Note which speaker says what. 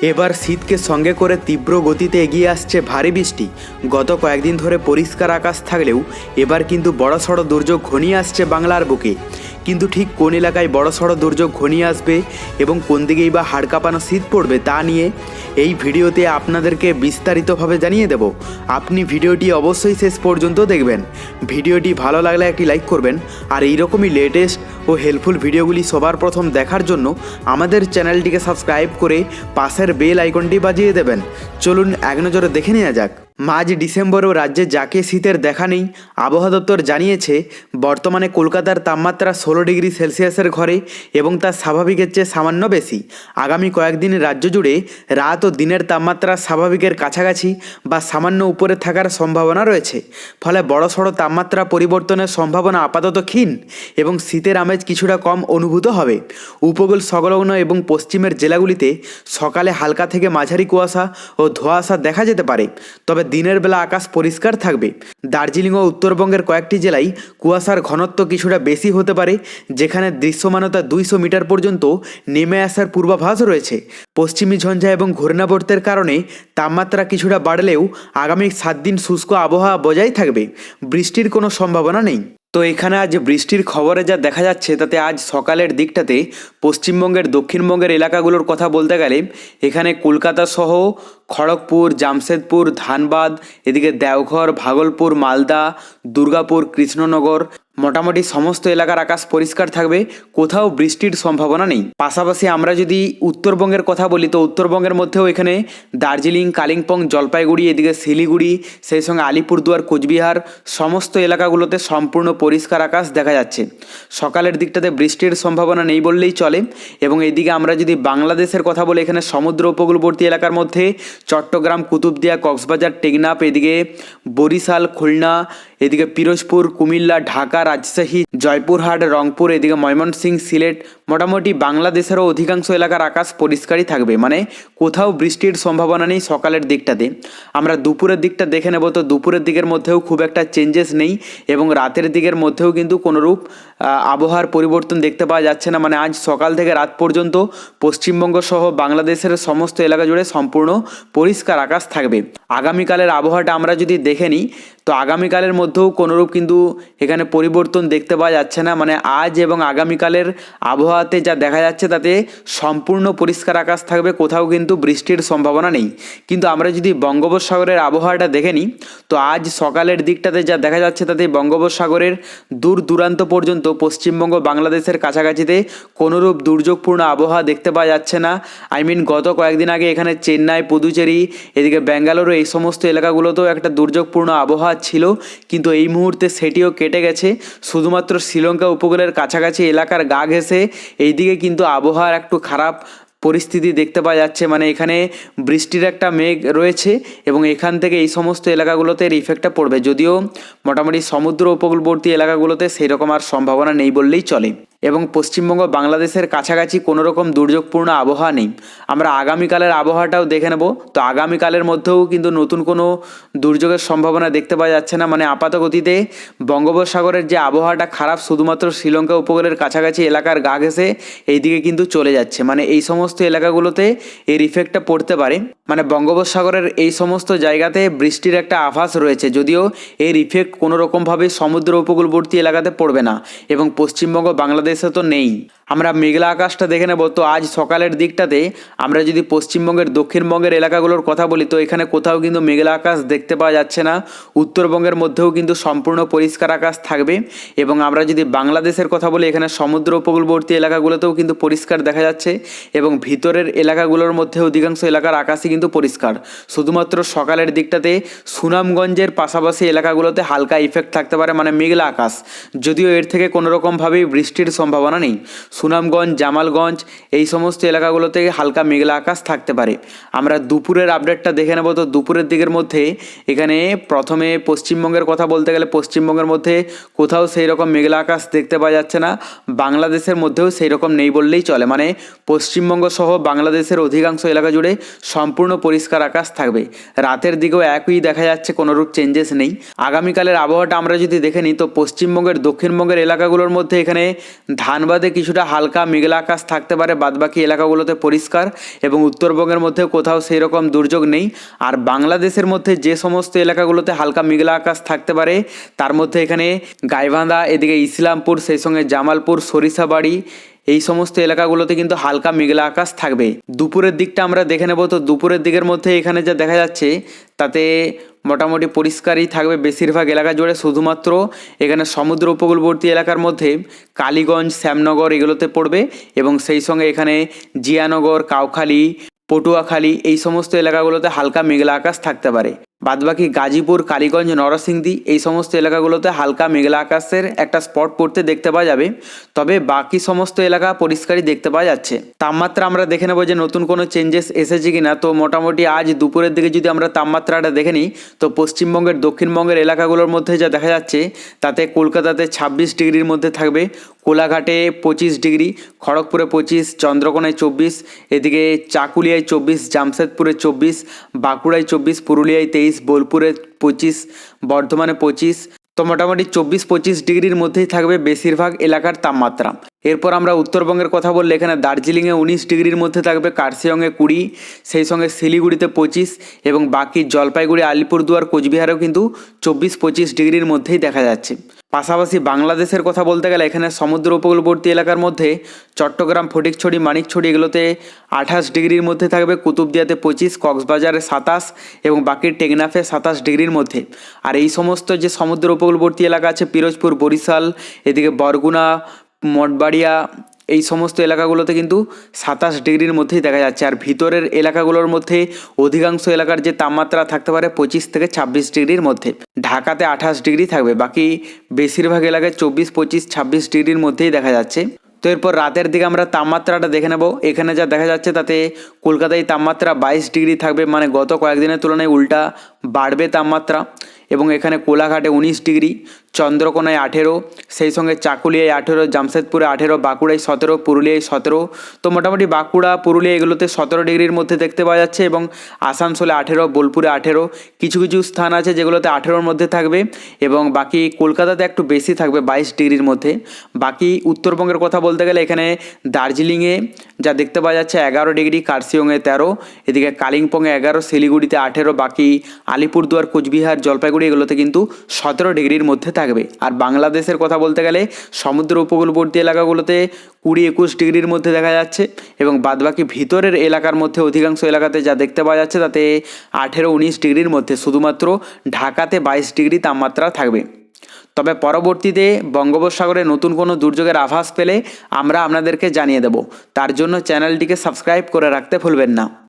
Speaker 1: এবার শীতকে সঙ্গে করে তীব্র গতিতে এগিয়ে আসছে ভারী বৃষ্টি। গত কয়েকদিন ধরে পরিষ্কার আকাশ থাকলেও এবার কিন্তু বড়সড় দুর্যোগ ঘনিয়ে আসছে বাংলার বুকে। কিন্তু ঠিক কোন এলাকায় বড় বড়সড় দুর্যোগ ঘনিয়ে আসবে এবং কোন দিকেই বা হাড় কাঁপানো শীত পড়বে তা নিয়ে এই ভিডিওতে আপনাদেরকে বিস্তারিতভাবে জানিয়ে দেব। আপনি ভিডিওটি অবশ্যই শেষ পর্যন্ত দেখবেন। ভিডিওটি ভালো লাগলে একটি লাইক করবেন। আর এইরকমই লেটেস্ট ও হেল্পফুল ভিডিওগুলি সবার প্রথম দেখার জন্য আমাদের চ্যানেলটিকে সাবস্ক্রাইব করে পাশের বেল আইকনটি বাজিয়ে দেবেন। চলুন এক নজরে দেখে নেওয়া যাক। মাঝ ডিসেম্বরেও রাজ্যে যাকে শীতের দেখা নেই, আবহাওয়া দপ্তর জানিয়েছে, বর্তমানে কলকাতার তাপমাত্রা ষোলো ডিগ্রি সেলসিয়াসের ঘরে এবং তা স্বাভাবিকের চেয়ে সামান্য বেশি। আগামী কয়েকদিন রাজ্য জুড়ে রাত ও দিনের তাপমাত্রা স্বাভাবিকের কাছাকাছি বা সামান্য উপরে থাকার সম্ভাবনা রয়েছে। ফলে বড়সড় তাপমাত্রা পরিবর্তনের সম্ভাবনা আপাতত ক্ষীণ এবং শীতের আমেজ কিছুটা কম অনুভূত হবে। উপকূল সংলগ্ন এবং পশ্চিমের জেলাগুলিতে সকালে হালকা থেকে মাঝারি কুয়াশা ও ধোঁয়াশা দেখা যেতে পারে। তবে দিনের বেলা আকাশ পরিষ্কার থাকবে। দার্জিলিং ও উত্তরবঙ্গের কয়েকটি জেলায় কুয়াশার ঘনত্ব কিছুটা বেশি হতে পারে, যেখানে দৃশ্যমানতা দুইশো মিটার পর্যন্ত নেমে আসার পূর্বাভাস রয়েছে। পশ্চিমী ঝঞ্ঝা এবং ঘূর্ণাবর্তের কারণে তাপমাত্রা কিছুটা বাড়লেও আগামী সাত দিন শুষ্ক আবহাওয়া বজায় থাকবে। বৃষ্টির কোনো সম্ভাবনা নেই। তো এখানে আজ বৃষ্টির খবরে যা দেখা যাচ্ছে, তাতে আজ সকালের দিকটাতে পশ্চিমবঙ্গের দক্ষিণবঙ্গের এলাকাগুলোর কথা বলতে গেলে, এখানে কলকাতা সহ খড়গপুর, জামশেদপুর, ধানবাদ, এদিকে দেওঘর, ভাগলপুর, মালদা, দুর্গাপুর, কৃষ্ণনগর, মোটামুটি সমস্ত এলাকার আকাশ পরিষ্কার থাকবে, কোথাও বৃষ্টির সম্ভাবনা নেই। পাশাপাশি আমরা যদি উত্তরবঙ্গের কথা বলি, তো উত্তরবঙ্গের মধ্যেও এখানে দার্জিলিং, কালিম্পং, জলপাইগুড়ি, এদিকে শিলিগুড়ি, সেই সঙ্গে আলিপুরদুয়ার, কোচবিহার, সমস্ত এলাকাগুলোতে সম্পূর্ণ পরিষ্কার আকাশ দেখা যাচ্ছে। সকালের দিকটাতে বৃষ্টির সম্ভাবনা নেই বললেই চলে। এবং এদিকে আমরা যদি বাংলাদেশের কথা বলি, এখানে সমুদ্র উপকূলবর্তী এলাকার মধ্যে চট্টগ্রাম, কুতুবদিয়া, কক্সবাজার, টেকনাফ, এদিকে বরিশাল, খুলনা, এদিকে পিরোজপুর, কুমিল্লা, ঢাকা, রাজশাহী, জয়পুরহাট, রংপুর, এদিকে ময়মনসিংহ সিলেট, মোটামুটি বাংলাদেশেরও অধিকাংশ এলাকার আকাশ পরিষ্কারই থাকবে। মানে কোথাও বৃষ্টির সম্ভাবনা নেই সকালের দিকটাতে। আমরা দুপুরের দিকটা দেখে নেব তো দুপুরের দিকের মধ্যেও খুব একটা চেঞ্জেস নেই এবং রাতের দিকের মধ্যেও কিন্তু কোনোরূপ আবহাওয়ার পরিবর্তন দেখতে পাওয়া যাচ্ছে না। মানে আজ সকাল থেকে রাত পর্যন্ত পশ্চিমবঙ্গ সহ বাংলাদেশের সমস্ত এলাকা জুড়ে সম্পূর্ণ পরিষ্কার আকাশ থাকবে। আগামীকালের আবহাওয়াটা আমরা যদি দেখে নিই তো আগামীকালের মধ্যেও কোনোরূপ কিন্তু এখানে পরিবর্তন দেখতে পাওয়া যাচ্ছে না। মানে আজ এবং আগামীকালের আবহাওয়াতে যা দেখা যাচ্ছে তাতে সম্পূর্ণ পরিষ্কার আকাশ থাকবে, কোথাও কিন্তু বৃষ্টির সম্ভাবনা নেই। কিন্তু আমরা যদি বঙ্গোপসাগরের আবহাওয়াটা দেখে নিই, তো আজ সকালের দিকটাতে যা দেখা যাচ্ছে তাতে বঙ্গোপসাগরের দূর দূরান্ত পর্যন্ত, পশ্চিমবঙ্গ, বাংলাদেশের কাছাকাছিতে কোনোরূপ দুর্যোগপূর্ণ আবহাওয়া দেখতে পাওয়া যাচ্ছে না। আই মিন গত কয়েকদিন আগে এখানে চেন্নাই, পুদুচেরি, এদিকে ব্যাঙ্গালোর, এই সমস্ত এলাকাগুলোতেও একটা দুর্যোগপূর্ণ আবহাওয়া ছিল, কিন্তু এই মুহূর্তে সেটিও কেটে গেছে। শুধুমাত্র শ্রীলঙ্কা উপকূলের কাছাকাছি এলাকার গা ঘেঁষে, এইদিকে কিন্তু আবহাওয়ার একটু খারাপ পরিস্থিতি দেখতে পাওয়া যাচ্ছে। মানে এখানে বৃষ্টির একটা মেঘ রয়েছে এবং এখান থেকে এই সমস্ত এলাকাগুলোতে এর ইফেক্টটা পড়বে। যদিও মোটামুটি সমুদ্র উপকূলবর্তী এলাকাগুলোতে সেই রকম আর সম্ভাবনা নেই বললেই চলে। এবং পশ্চিমবঙ্গ বাংলাদেশের কাছাকাছি কোনো রকম দুর্যোগপূর্ণ আবহাওয়া নেই। আমরা আগামীকালের আবহাওয়াটাও দেখে নেব। তো আগামীকালের মধ্যেও কিন্তু নতুন কোনো দুর্যোগের সম্ভাবনা দেখতে পাওয়া যাচ্ছে না। মানে আপাতগতিতে বঙ্গোপসাগরের যে আবহাওয়াটা খারাপ, শুধুমাত্র শ্রীলঙ্কা উপকূলের কাছাকাছি এলাকার গা ঘেঁষে এইদিকে কিন্তু চলে যাচ্ছে। মানে এই সমস্ত এলাকাগুলোতে এর ইফেক্টটা পড়তে পারে। মানে বঙ্গোপসাগরের এই সমস্ত জায়গাতে বৃষ্টির একটা আভাস রয়েছে। যদিও এর ইফেক্ট কোনো রকমভাবে সমুদ্র উপকূলবর্তী এলাকাতে পড়বে না। এবং পশ্চিমবঙ্গ বাংলাদেশে তো নেই। আমরা মেঘলা আকাশটা দেখে নেব। তো আজ সকালের দিকটাতে আমরা যদি পশ্চিমবঙ্গের, দক্ষিণবঙ্গের এলাকাগুলোর কথা বলি, তো এখানে কোথাও কিন্তু মেঘলা আকাশ দেখতে পাওয়া যাচ্ছে না। উত্তরবঙ্গের মধ্যেও কিন্তু সম্পূর্ণ পরিষ্কার আকাশ থাকবে এবং আমরা যদি বাংলাদেশের কথা বলি, এখানে সমুদ্র উপকূলবর্তী এলাকাগুলোতেও কিন্তু পরিষ্কার দেখা যাচ্ছে এবং ভিতরের এলাকাগুলোর মধ্যে অধিকাংশ এলাকার আকাশই কিন্তু পরিষ্কার। শুধুমাত্র সকালের দিকটাতে সুনামগঞ্জের পাশাপাশি এলাকাগুলোতে হালকা ইফেক্ট থাকতে পারে মানে মেঘলা আকাশ। যদিও এর থেকে কোনোরকমভাবেই বৃষ্টির সম্ভাবনা নেই। সুনামগঞ্জ, জামালগঞ্জ এই সমস্ত এলাকাগুলোতে হালকা মেঘলা আকাশ থাকতে পারে। আমরা দুপুরের আপডেটটা দেখে নেব। তো দুপুরের দিকের মধ্যে এখানে প্রথমে পশ্চিমবঙ্গের কথা বলতে গেলে পশ্চিমবঙ্গের মধ্যে কোথাও সেই রকম মেঘলা আকাশ দেখতে পাওয়া যাচ্ছে না। বাংলাদেশের মধ্যেও সেই রকম নেই বললেই চলে। মানে পশ্চিমবঙ্গ সহ বাংলাদেশের অধিকাংশ এলাকা জুড়ে সম্পূর্ণ পরিষ্কার আকাশ থাকবে। রাতের দিকেও একই দেখা যাচ্ছে, কোনোরূপ চেঞ্জেস নেই। আগামীকালের আবহাওয়াটা আমরা যদি দেখে নিই, তো পশ্চিমবঙ্গের দক্ষিণবঙ্গের এলাকাগুলোর মধ্যে এখানে ধানবাদে কিছুটা হালকা মেঘলা আকাশ থাকতে পারে, বাদবাকি এলাকাগুলোতে পরিষ্কার এবং উত্তরবঙ্গের মধ্যে কোথাও সেই রকম দুর্যোগ নেই। আর বাংলাদেশের মধ্যে যে সমস্ত এলাকাগুলোতে হালকা মেঘলা আকাশ থাকতে পারে, তার মধ্যে এখানে গাইবান্ধা, এদিকে ইসলামপুর, সেই সঙ্গে জামালপুর, সরিষাবাড়ি এই সমস্ত এলাকাগুলোতে কিন্তু হালকা মেঘলা আকাশ থাকবে। দুপুরের দিকটা আমরা দেখে নেব। তো দুপুরের দিকের মধ্যে এখানে যা দেখা যাচ্ছে, তাতে মোটামুটি পরিষ্কারই থাকবে। বেশিরভাগ এলাকা জুড়ে শুধুমাত্র এখানে সমুদ্র উপকূলবর্তী এলাকার মধ্যে কালীগঞ্জ, শ্যামনগর এগুলোতে পড়বে এবং সেই সঙ্গে এখানে জিয়ানগর, কাউখালী, পটুয়াখালী এই সমস্ত এলাকাগুলোতে হালকা মেঘলা আকাশ থাকতে পারে। বাদবাকি গাজীপুর, কালীগঞ্জ, নরসিংদী এই সমস্ত এলাকাগুলোতে হালকা মেঘলা আকাশের একটা স্পট পড়তে দেখতে পাওয়া যাবে। তবে বাকি সমস্ত এলাকা পরিষ্কারই দেখতে পাওয়া যাচ্ছে। তাপমাত্রা আমরা দেখে নেব যে নতুন কোনো চেঞ্জেস এসেছে কি না তো মোটামুটি আজ দুপুরের দিকে যদি আমরা তাপমাত্রাটা দেখে নিই, তো পশ্চিমবঙ্গের, দক্ষিণবঙ্গের এলাকাগুলোর মধ্যে যা দেখা যাচ্ছে, তাতে কলকাতাতে ছাব্বিশ ডিগ্রির মধ্যে থাকবে, কোলাঘাটে পঁচিশ ডিগ্রি, খড়গপুরে পঁচিশ, চন্দ্রকোনায় চব্বিশ, এদিকে চাকুলিয়ায় চব্বিশ, জামশেদপুরে চব্বিশ, বাঁকুড়ায় চব্বিশ, পুরুলিয়ায় তেইশ বোলপুরে পঁচিশ, বর্ধমানে পঁচিশ, তো মোটামুটি চব্বিশ, পঁচিশ ডিগ্রির মধ্যেই থাকবে বেশিরভাগ এলাকার তাপমাত্রা। এরপর আমরা উত্তরবঙ্গের কথা বললে এখানে দার্জিলিংয়ে উনিশ ডিগ্রির মধ্যে থাকবে, কার্শিয়ংয়ে কুড়ি, সেই সঙ্গে শিলিগুড়িতে পঁচিশ এবং বাকি জলপাইগুড়ি, আলিপুরদুয়ার, কোচবিহারেও কিন্তু চব্বিশ, পঁচিশ ডিগ্রির মধ্যেই দেখা যাচ্ছে। পাশাপাশি বাংলাদেশের কথা বলতে গেলে এখানে সমুদ্র উপকূলবর্তী এলাকার মধ্যে চট্টগ্রাম, ফটিকছড়ি, মানিকছড়ি এগুলোতে আঠাশ ডিগ্রির মধ্যে থাকবে, কুতুবদিয়াতে পঁচিশ, কক্সবাজারে সাতাশ এবং বাকি টেকনাফে সাতাশ ডিগ্রির মধ্যে। আর এই সমস্ত যে সমুদ্র উপকূলবর্তী এলাকা আছে, পিরোজপুর, বরিশাল, এদিকে বরগুনা, মঠবাড়িয়া এই সমস্ত এলাকাগুলোতে কিন্তু সাতাশ ডিগ্রির মধ্যেই দেখা যাচ্ছে। আর ভিতরের এলাকাগুলোর মধ্যে অধিকাংশ এলাকার যে তাপমাত্রা থাকতে পারে পঁচিশ থেকে ছাব্বিশ ডিগ্রির মধ্যে। ঢাকাতে আঠাশ ডিগ্রি থাকবে, বাকি বেশিরভাগ এলাকায় চব্বিশ, পঁচিশ, ছাব্বিশ ডিগ্রির মধ্যেই দেখা যাচ্ছে। তো এরপর রাতের দিকে আমরা তাপমাত্রাটা দেখে নেব। এখানে যা দেখা যাচ্ছে তাতে কলকাতায় তাপমাত্রা বাইশ ডিগ্রি থাকবে। মানে গত কয়েকদিনের তুলনায় উল্টা বাড়বে তাপমাত্রা। এবং এখানে কোলাঘাটে উনিশ ডিগ্রি, চন্দ্রকোনায় আঠেরো, সেই সঙ্গে চাকুলিয়ায় আঠেরো, জামশেদপুরে আঠেরো, বাঁকুড়ায় সতেরো, পুরুলিয়ায় সতেরো। তো মোটামুটি বাঁকুড়া, পুরুলিয়া এগুলোতে সতেরো ডিগ্রির মধ্যে দেখতে পাওয়া যাচ্ছে এবং আসানসোলে আঠেরো, বোলপুরে আঠেরো। কিছু কিছু স্থান আছে যেগুলোতে আঠেরোর মধ্যে থাকবে এবং বাকি কলকাতাতে একটু বেশি থাকবে, বাইশ ডিগ্রির মধ্যে। বাকি উত্তরবঙ্গের কথা বলতে গেলে এখানে দার্জিলিংয়ে যা দেখতে পাওয়া যাচ্ছে এগারো ডিগ্রি কার্শিয়ংয়ে তেরো, এদিকে কালিম্পংয়ে এগারো, শিলিগুড়িতে আঠেরো, বাকি আলিপুরদুয়ার, কোচবিহার, জলপাইগুড়ি এগুলোতে কিন্তু সতেরো ডিগ্রির মধ্যে থাকবে। আর বাংলাদেশের কথা বলতে গেলে সমুদ্র উপকূলবর্তী এলাকাগুলোতে কুড়ি একুশ ডিগ্রির মধ্যে দেখা যাচ্ছে এবং বাদবাকি ভিতরের এলাকার মধ্যে অধিকাংশ এলাকাতে যা দেখতে পাওয়া যাচ্ছে তাতে আঠেরো উনিশ ডিগ্রির মধ্যে শুধুমাত্র ঢাকাতে বাইশ ডিগ্রি তাপমাত্রা থাকবে। তবে পরবর্তীতে বঙ্গোপসাগরে নতুন কোনো দুর্যোগের আভাস পেলে আমরা আপনাদেরকে জানিয়ে দেব। তার জন্য চ্যানেলটিকে সাবস্ক্রাইব করে রাখতে ভুলবেন না।